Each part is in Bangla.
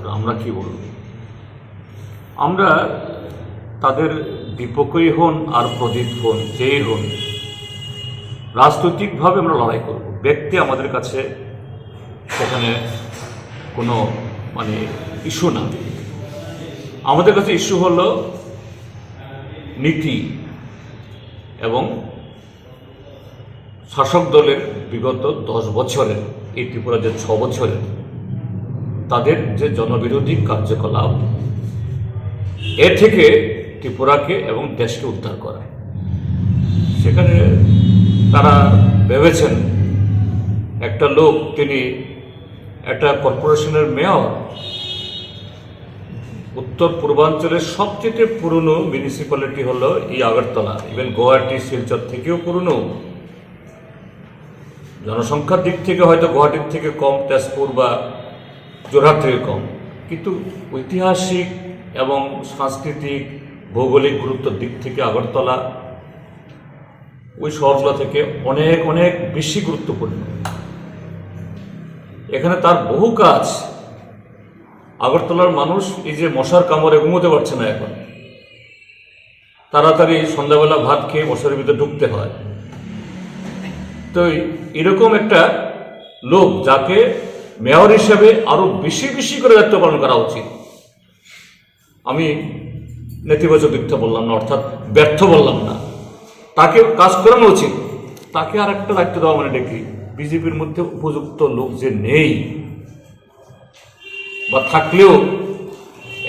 ওরা আমরা কি বলব? আমরা তাদের বিপক্ষেই হন আর প্রদীপ হন, যেই হন, রাজনৈতিকভাবে আমরা লড়াই করব। ব্যক্তি আমাদের কাছে সেখানে কোনো মানে ইস্যু না। আমাদের কাছে ইস্যু হলো নীতি এবং শাসক দলের বিগত দশ বছরের, এই ত্রিপুরা যে ছ বছরের তাদের যে জনবিরোধী কার্যকলাপ, এ থেকে ত্রিপুরাকে এবং দেশকে উদ্ধার করা। সেখানে তারা ভেবেছেন, একটা লোক, তিনি একটা কর্পোরেশনের মেয়র, উত্তর পূর্বাঞ্চলের সবচেয়ে পুরনো মিউনিসিপ্যালিটি হলো এই আগরতলা ইভেন গুয়াহাটি, শিলচর থেকেও পুরনো। জনসংখ্যার দিক থেকে হয়তো গুয়াহাটির থেকে কম, তেজপুর বা জোরহাট থেকে কম। কিন্তু ঐতিহাসিক এবং সাংস্কৃতিক ভৌগোলিক গুরুত্বের দিক থেকে আগরতলা ওই শহরগুলো থেকে অনেক অনেক বেশি গুরুত্বপূর্ণ। এখানে তার বহু কাজ। আগরতলার মানুষ এই যে মশার কামড়ে ঘুমোতে পারছে না এখন। তাড়াতাড়ি সন্ধ্যাবেলা ভাত খেয়ে মশার ভিতরে ঢুকতে হয়। তো এরকম একটা লোক যাকে মেয়র হিসেবে আরও বেশি বেশি করে দায়িত্ব পালন করা উচিত। আমি নেতিবাচক দিকটা বললাম না, অর্থাৎ ব্যর্থ বললাম না। তাকে কাজ করানো উচিত। তাকে আর একটা দায়িত্ব দেওয়া মানে দেখি বিজেপির মধ্যে উপযুক্ত লোক যে নেই বা থাকলেও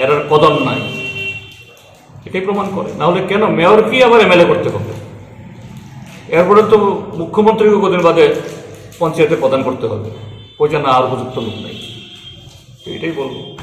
এর আর কদম নাই, এটাই প্রমাণ করে। না হলে কেন? মেয়রকেই আবার এমএলএ করতে হবে। এরপরে তো মুখ্যমন্ত্রীকে কদিন বাদে পঞ্চায়েতে প্রদান করতে হবে। ওই জন্য আর উপযুক্ত লোক নেই। এটাই বলব।